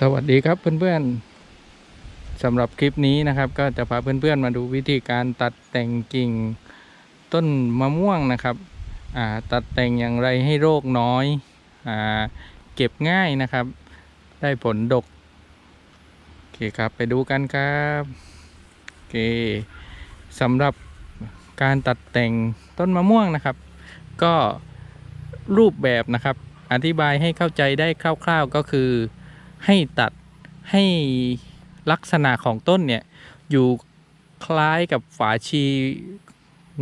สวัสดีครับเพื่อนๆสำหรับคลิปนี้นะครับ ก็จะพาเพื่อนๆมาดูวิธีการตัดแต่งกิ่งต้นมะม่วงนะครับตัดแต่งอย่างไรให้โรคน้อยอเก็บง่ายนะครับ ได้ผลดกโอเคครับไปดูกันครับโอเคสำหรับการตัดแต่งต้นมะม่วงนะครับ ก็รูปแบบนะครับ อธิบายให้เข้าใจได้คร่าว ๆก็คือ ให้ตัดให้ลักษณะของต้นเนี่ยอยู่คล้ายกับฝาชี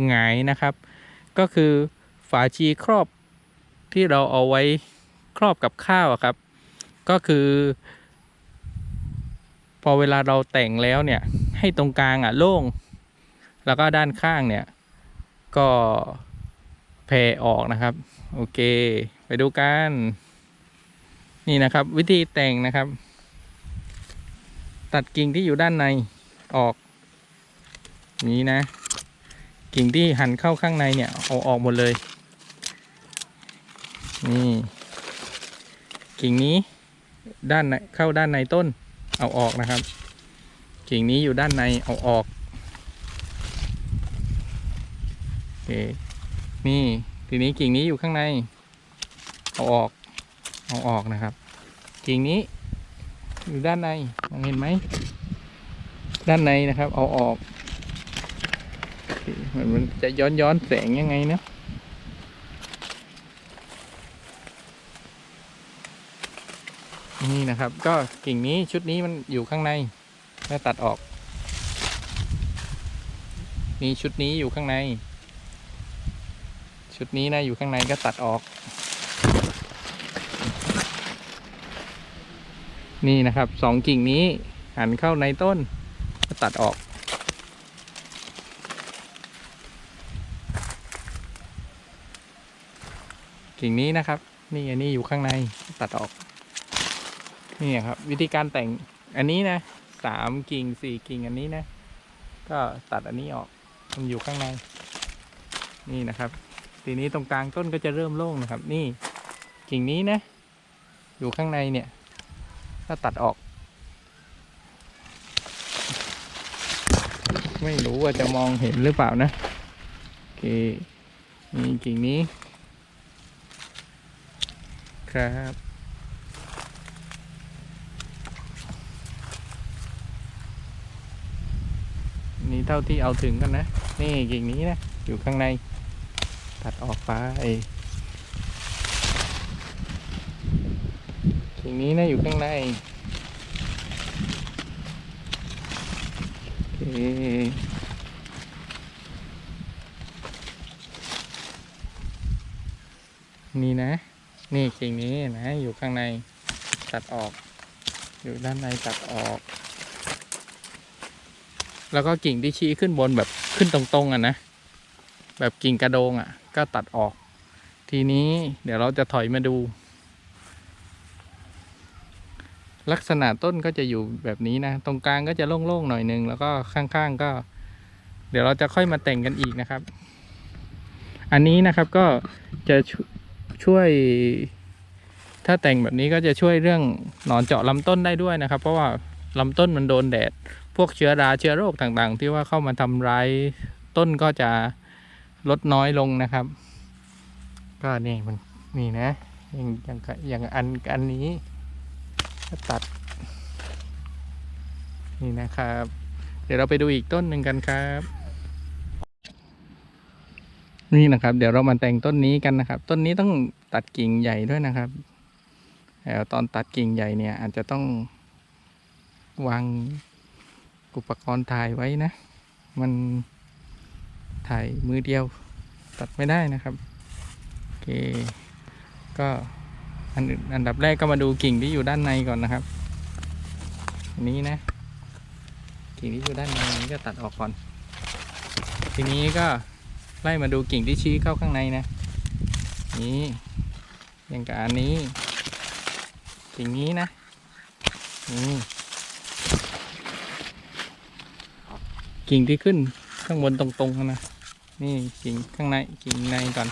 หงายนะครับ ก็คือฝาชีครอบที่เราเอาไว้ครอบกับข้าวอะครับ ก็คือ พอเวลาเราแต่งแล้วเนี่ยให้ตรงกลางอะโล่ง แล้วก็ด้านข้างเนี่ยก็แผ่ออกนะครับ โอเค ไปดูกัน นี่นะครับ วิธีแต่งนะครับ ตัดกิ่งที่อยู่ด้านในออกนี้นะ กิ่งที่หันเข้าข้างในเนี่ยเอาออกหมดเลย นี่ กิ่งนี้ด้านในเข้าด้านในต้นเอาออกนะครับ กิ่งนี้อยู่ด้านในเอาออกโอเคนี่ทีนี้กิ่งนี้อยู่ข้างใน เอาออก เอาออกนะครับกิ่งนี้อยู่ด้านในมองเห็นไหมด้านในนะครับ เอาออกเหมือนมันจะย้อนย้อนแสงยังไงเนะนี่นะครับ ก็กิ่งนี้ชุดนี้มันอยู่ข้างในแล้วตัดออกนี่ชุดนี้อยู่ข้างใน ชุดนี้นะอยู่ข้างในก็ตัดออก นี่นะครับสองกิ่งนี้หันเข้าในต้นก็ตัดออก กิ่งนี้นะครับ นี่อันนี้อยู่ข้างในตัดออก นี่ครับ วิธีการแต่งอันนี้นะสามกิ่งสี่กิ่งอันนี้นะ ก็ตัดอันนี้ออกมันอยู่ข้างใน นี่นะครับ ทีนี้ตรงกลางต้นก็จะเริ่มโล่งนะครับ นี่กิ่งนี้นะ อยู่ข้างในเนี่ย ก็ตัดออก ไม่รู้ว่าจะมองเห็นหรือเปล่านะโอเคนี่กิ่งนี้ ครับนี่เท่าที่เอาถึงกันนะ นี่กิ่งนี้นะ อยู่ข้างใน ตัดออกไป กิ่งนี้นะอยู่ข้างในโอเคนี่นะ นี่กิ่งนี้นะ อยู่ข้างในตัดออก อยู่ด้านในตัดออก แล้วก็กิ่งที่ชี้ขึ้นบนแบบขึ้นตรงๆอะนะ แบบกิ่งกระโดงอะ ก็ตัดออก ทีนี้เดี๋ยวเราจะถอยมาดู ลักษณะต้นก็จะอยู่แบบนี้นะ ตรงกลางก็จะโล่งๆหน่อยนึง แล้วก็ข้างๆก็ เดี๋ยวเราจะค่อยมาแต่งกันอีกนะครับ อันนี้นะครับก็จะชช่วย ถ้าแต่งแบบนี้ก็จะช่วยเรื่องหนอนเจาะลำต้นได้ด้วยนะครับ เพราะว่าลำต้นมันโดนแดด พวกเชื้อราเชื้อโรคต่างๆ ที่ว่าเข้ามาทำร้ายต้นก็จะลดน้อยลงนะครับ ก็นี่มันนี่นะอย่างอย่างอย่างอันอันนี้ ตัด นี่นะครับ เดี๋ยวเราไปดูอีกต้นหนึ่งกันครับ นี่นะครับ เดี๋ยวเรามาแต่งต้นนี้กันนะครับ ต้นนี้ต้องตัดกิ่งใหญ่ด้วยนะครับแล้วตอนตัดกิ่งใหญ่เนี่ยอาจจะต้องวางอุปกรณ์ถ่ายไว้นะ มันถ่ายมือเดียวตัดไม่ได้นะครับ โอเค ก็ อันอันดับแรกก็มาดูกิ่งที่อยู่ด้านในก่อนนะครับอันนี้นะ กิ่งที่อยู่ด้านในนี้ก็ตัดออกก่อน ทีนี้ก็ไล่มาดูกิ่งที่ชี้เข้าข้างในนะ นี้อย่างกับอันนี้ กิ่งนี้นะนี่กิ่งที่ขึ้นข้างบนตรงๆนะ นี่กิ่งข้างในกิ่งในก่อน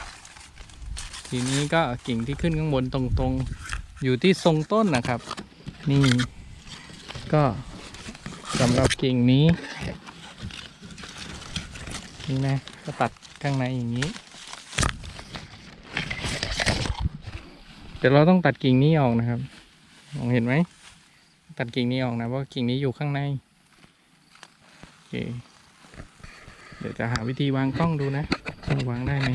ทีนี้ก็กิ่งที่ขึ้นข้างบนตรงๆ อยู่ที่ทรงต้นนะครับ นี่ ก็สำหรับกิ่งนี้ นี่นะก็ตัดข้างในอย่างนี้ เดี๋ยวเราต้องตัดกิ่งนี้ออกนะครับมองเห็นไหม ตัดกิ่งนี้ออกนะเพราะกิ่งนี้อยู่ข้างในโอเคเดี๋ยวจะหาวิธีวางกล้องดูนะ วางได้ไหม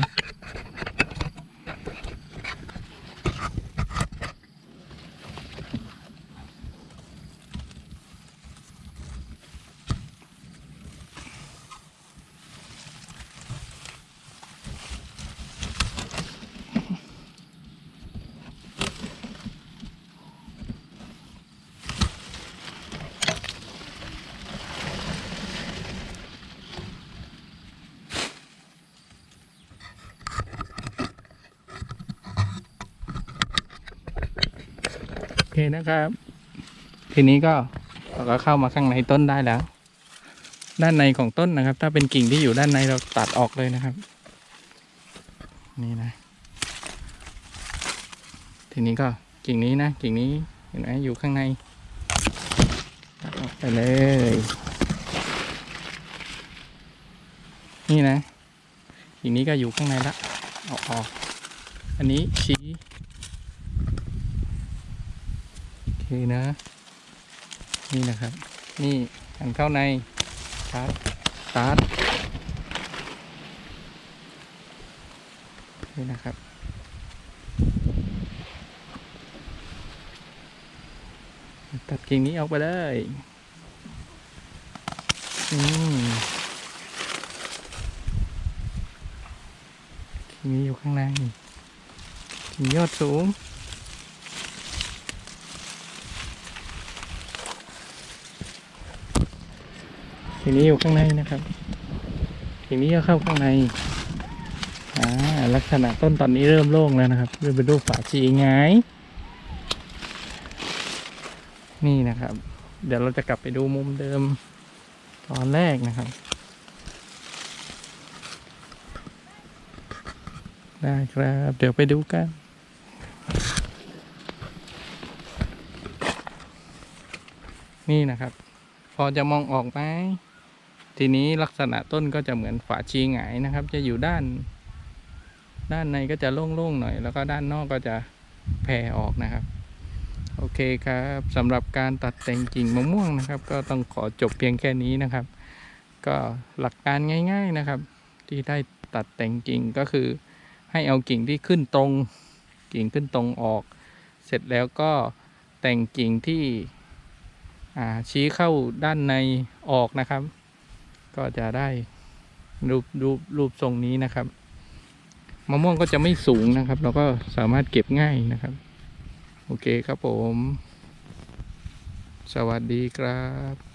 โอ เคนะครับ ทีนี้ก็เราก็เข้ามาข้างในต้นได้แล้ว ด้านในของต้นนะครับ ถ้าเป็นกิ่งที่อยู่ด้านในเราตัดออกเลยนะครับ นี่นะ ทีนี้ก็กิ่งนี้นะ กิ่งนี้เห็นไหมอยู่ข้างในตัดออกไปเลย นี่นะกิ่งนี้ก็อยู่ข้างในละเอาออกอันนี้ชี้ โอ เคนะ นี่นะครับ นี่หันเข้าในชาร์จสตาร์ทนี่นะครับตัดกิ่งนี้ออกไปเลยอืมกิ่งนี้อยู่ข้างในกิ่งยอดสูง ทีนี้อยู่ข้างในนะครับ ทีนี้ก็เข้าข้างในอ่าลักษณะต้นตอนนี้เริ่มโล่งแล้วนะครับเริ่มเป็นรูปฝาชีไงายนี่นะครับ เดี๋ยวเราจะกลับไปดูมุมเดิมตอนแรกนะครับ ได้ครับ เดี๋ยวไปดูกันนี่นะครับ พอจะมองออกไหม ทีนี้ลักษณะต้นก็จะเหมือนฝาชีหงายนะครับ จะอยู่ด้าน ด้านในก็จะโล่งๆหน่อย แล้วก็ด้านนอกก็จะแผ่ออกนะครับ โอเคครับสำหรับการตัดแต่งกิ่งมะม่วงนะครับ ก็ต้องขอจบเพียงแค่นี้นะครับ ก็หลักการง่าย ๆนะครับ ที่ได้ตัดแต่งกิ่งก็คือ ให้เอากิ่งที่ขึ้นตรงกิ่งขึ้นตรงออก เสร็จแล้วก็แต่งกิ่งที่ชี้เข้าด้านในออกนะครับ ก็จะได้รูปรูปรูปทรงนี้นะครับมะม่วงก็จะไม่สูงนะครับ เราก็สามารถเก็บง่ายนะครับ โอเคครับผม สวัสดีครับ